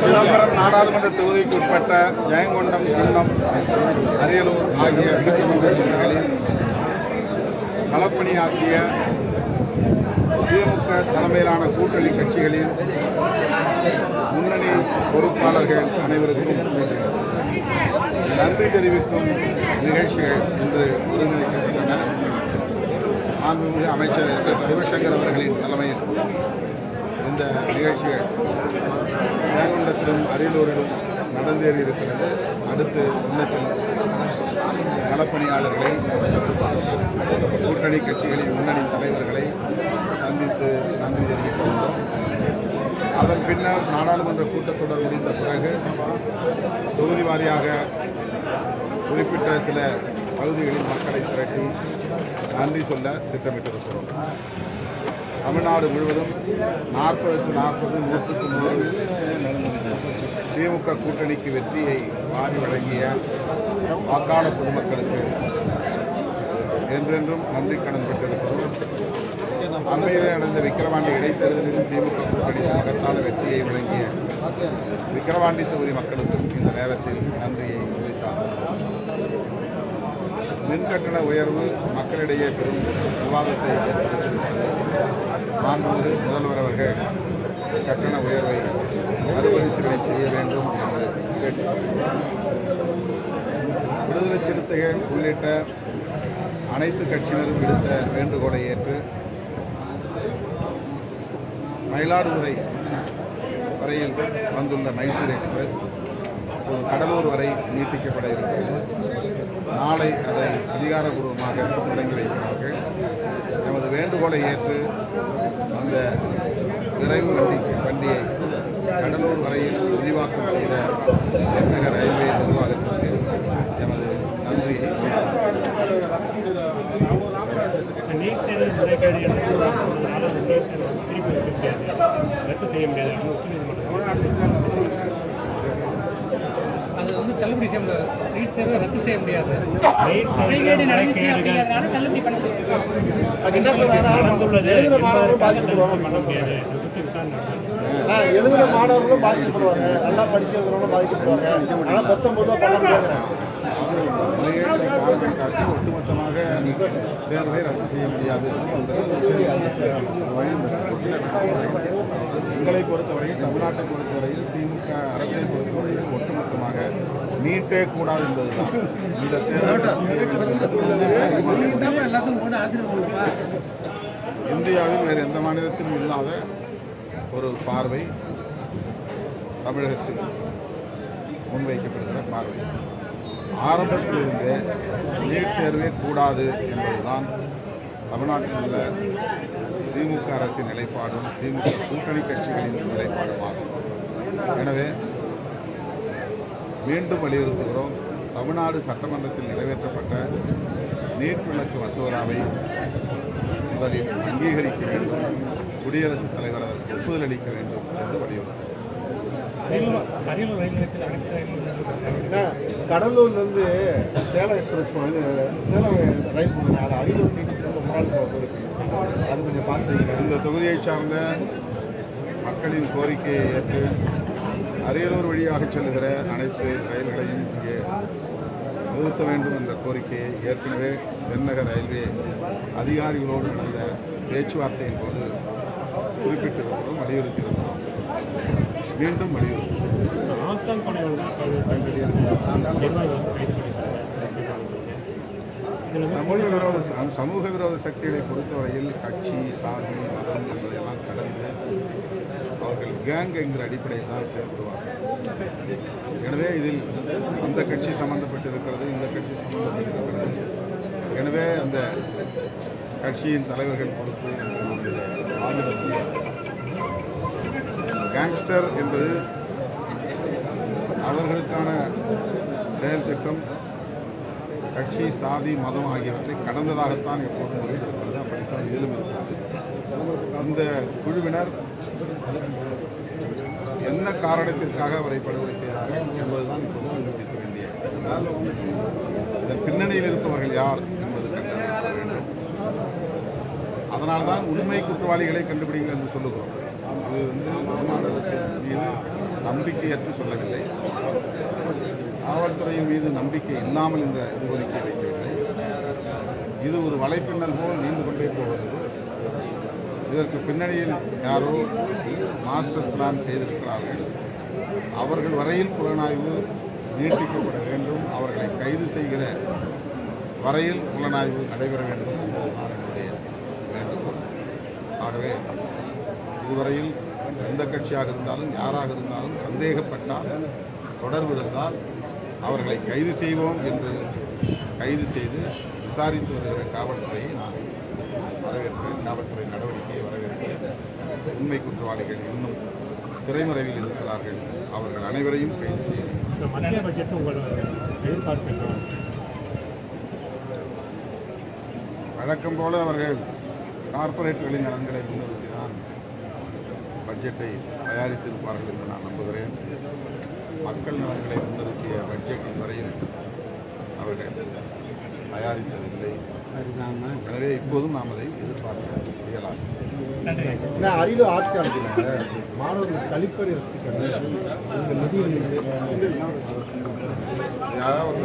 சிதம்பரம் நாடாளுமன்ற தொகுதிக்கு உட்பட்ட ஜெயங்கொண்டம் குண்டம் அரியலூர் ஆகிய சட்டமன்ற தொகுதிகளில் களப்பணியாற்றிய திமுக தலைமையிலான கூட்டணி கட்சிகளின் முன்னணி பொறுப்பாளர்கள் அனைவருக்கும் நன்றி தெரிவிக்கும் நிகழ்ச்சிகள் இன்று ஒருங்கிணைக்கப்பட்டன மாண்புமிகு அமைச்சர் எஸ் எஸ் சிவசங்கர் அவர்களின் தலைமையில் இந்த நிகழ்ச்சிகள் ஜெயங்கொண்டத்திலும் அரியலூரிலும் நடந்தேறி இருக்கிறது அடுத்து இன்னத்தில் களப்பணியாளர்களை கூட்டணி கட்சிகளின் முன்னணி தலைவர்களை சந்தித்து நன்றி தெரிவித்துள்ளோம் அதன் பின்னர் நாடாளுமன்ற கூட்டத்தொடர் முடிந்த பிறகு தொகுதி வாரியாக குறிப்பிட்ட சில பகுதிகளில் மக்களை திரட்டி நன்றி சொல்ல திட்டமிட்டிருக்கிறோம். தமிழ்நாடு முழுவதும் நாற்பதுக்கு நாற்பது நூற்றுக்கு நூறு திமுக கூட்டணிக்கு வெற்றியை வாரி வழங்கிய வாக்காள பொதுமக்களுக்கு என்றென்றும் நன்றி கடன் பெற்றிருக்கிறோம். அண்மையில் நடந்த விக்கிரவாண்டி இடைத்தேர்தலிலும் திமுக கூட்டணி மகத்தான வெற்றியை வழங்கிய விக்கிரவாண்டி தொகுதி மக்களுக்கும் இந்த நேரத்தில் நன்றியை மின்கட்டண உயர்வு மக்களிடையே பெரும் விவாதத்தை ஏற்படுத்தியிருக்கிறது. மாண்புமிகு முதல்வர் அவர்கள் கட்டண உயர்வை மறுபரிசீலனை செய்ய வேண்டும் என்று கேட்டுக்கொண்டார் விடுதலை சிறுத்தைகள் உள்ளிட்ட அனைத்து கட்சியினரும் விடுத்த வேண்டுகோளை ஏற்று மயிலாடுதுறை வரையில் வந்துள்ள மைசூர் எக்ஸ்பிரஸ் கடலூர் வரை நீட்டிக்கப்பட இருக்கிறது நாளை அதை அதிகாரபூர்வமாக தொடங்கி வைக்கிறார்கள் நமது வேண்டுகோளை ஏற்று அந்த விரைவு வண்டி வண்டியை கடலூர் வரையில் விரிவாக்கம் செய்த தென்னக ரயில்வே நிர்வாகத்திற்கு எமது நன்றியை நீட் தேர்வு முறைகேடு என்று ரத்து செய்ய முடியாது. முடியாது நீட் தேர்வை ரத்து செய்ய முடியாது முறைகேடு நடந்துச்சு அப்படிங்கிறதுனால தள்ளுபடி பண்ண முடியாது என்ன பாதிக்கப்படுவாங்க முடியாது மாணவர்களும் பாதிக்கப்படுவாங்க நல்லா படிக்கிறவங்களும் பாதிக்கப்படுவாங்க ஆனால் பத்தொன்பது பண்ண காட்டி ஒட்டுமொத்தமாக தேர்வை ரத்து செய்ய முடியாது. எங்களை பொறுத்தவரையில் தமிழ்நாட்டை பொறுத்தவரையில் திமுக அரசை பொறுத்தவரையில் ஒட்டுமொத்தமாக நீட்டே கூடாது என்பதுதான். இந்த இந்தியாவில் வேறு எந்த மாநிலத்திலும் இல்லாத ஒரு பார்வை தமிழகத்தில் முன்வைக்கப்படுகிற பார்வை. ஆரம்பத்திலிருந்தே நீட் தேர்வே கூடாது என்பதுதான் தமிழ்நாட்டில் உள்ள திமுக அரசின் நிலைப்பாடும் திமுக கூட்டணி கட்சிகளின் நிலைப்பாடுமாகும். எனவே மீண்டும் வலியுறுத்துகிறோம். தமிழ்நாடு சட்டமன்றத்தில் நிறைவேற்றப்பட்ட நீட் விளக்கு மசோதாவை முதலில் அங்கீகரிக்க வேண்டும். குடியரசுத் தலைவர் அதற்கு ஒப்புதல் அளிக்க வேண்டும் என்று வலியுறுத்தும் அனைத்து கடலூர்லேருந்து சேலம் எக்ஸ்பிரஸ் போனது சேலம் ரயில் போனது அது அரியலூர் அது கொஞ்சம் பாஸ் இந்த தொகுதியைச் சார்ந்த மக்களின் கோரிக்கையை ஏற்று அரியலூர் வழியாக செல்லுகிற அனைத்து ரயில்களையும் இங்கே நிறுத்த வேண்டும் என்ற கோரிக்கையை ஏற்கனவே தென்னக ரயில்வே அதிகாரிகளோடு நடந்த பேச்சுவார்த்தையின் போது குறிப்பிட்டிருக்கிறோம் வலியுறுத்தியிருக்கிறோம். மீண்டும் வலியுறுத்துகிறோம். சமூக விரோத ச- சமூக விரோத சக்திகளை பொறுத்தவரையில் கட்சி சாதி மதம் என்பதையெல்லாம் கடந்து அவர்கள் கேங் என்கிற அடிப்படையில் தான் செயல்படுவார்கள் எனவே இதில் அந்த கட்சி சம்பந்தப்பட்டிருக்கிறது இந்த கட்சி சம்பந்தப்பட்டிருக்கிறது. எனவே அந்த கட்சியின் தலைவர்கள் பொறுத்து கேங்ஸ்டர் என்பது அவர்களுக்கான செயல் திட்டம் கட்சி சாதி மதம் ஆகியவற்றை கடந்ததாகத்தான் எப்போதும் முறையில் இருக்கிறது அப்படித்தான் இதிலும் இருக்கிறது. அந்த குழுவினர் என்ன காரணத்திற்காக அவரை படுகொலை செய்தார்கள் என்பதுதான் இப்போது கண்டுபிடிக்க வேண்டிய என்றால் இதன் பின்னணியில் இருப்பவர்கள் யார் என்பது கண்டறியப்பட வேண்டும். அதனால்தான் உண்மை குற்றவாளிகளை கண்டுபிடிங்கள் என்று சொல்லுகிறோம். இது வந்து தமிழ்நாடு அரசின் மீது நம்பிக்கையற்று சொல்லவில்லை. காவல்துறையின் மீது நம்பிக்கை இல்லாமல் இந்த கோரிக்கை வைக்கவில்லை. இது ஒரு வலைப்பின்னல் போல் நீண்டு கொண்டே போகிறது. இதற்கு பின்னணியில் யாரோ மாஸ்டர் பிளான் செய்திருக்கிறார்கள். அவர்கள் வரையில் புலனாய்வு நீட்டிக்கப்பட வேண்டும். அவர்களை கைது செய்கிற வரையில் புலனாய்வு நடைபெற வேண்டும். என்பதுதான் என்னுடைய வேண்டுகோள். ஆகவே இதுவரையில் எந்த கட்சியாக இருந்தாலும் யாராக இருந்தாலும் சந்தேகப்பட்டால் தொடர்பு இருந்தால் அவர்களை கைது செய்வோம் என்று கைது செய்து விசாரித்து வருகிற காவல்துறையை நான் வரவேற்கிறேன் காவல்துறை நடவடிக்கையை வரவேற்கிறேன் உண்மை குற்றவாளிகள் இன்னும் திரைமறைவில் இருக்கிறார்கள் அவர்கள் அனைவரையும் கைது செய்ய வேண்டும். இந்த மத்திய பட்ஜெட் உங்கள் எதிர்பார்ப்பு என்ன? வழக்கம் போல அவர்கள் கார்ப்பரேட்டுகளின் நலன்களை முன்னிறுத்தி தான் பட்ஜெட்டை தயாரித்திருப்பார்கள் என்று நான் நம்புகிறேன் மக்கள் நலன்களை முன்னிறுத்திய பட்ஜெட் வரையில் அவர்கள் தயாரித்ததில்லை. எனவே இப்போதும் நாம் அதை எதிர்பார்க்க ஏன்னா அரியலூர் ஆர்ட்ஸ் காலேஜில் மாணவர்கள் கழிப்பறை நிதியில் யாராவது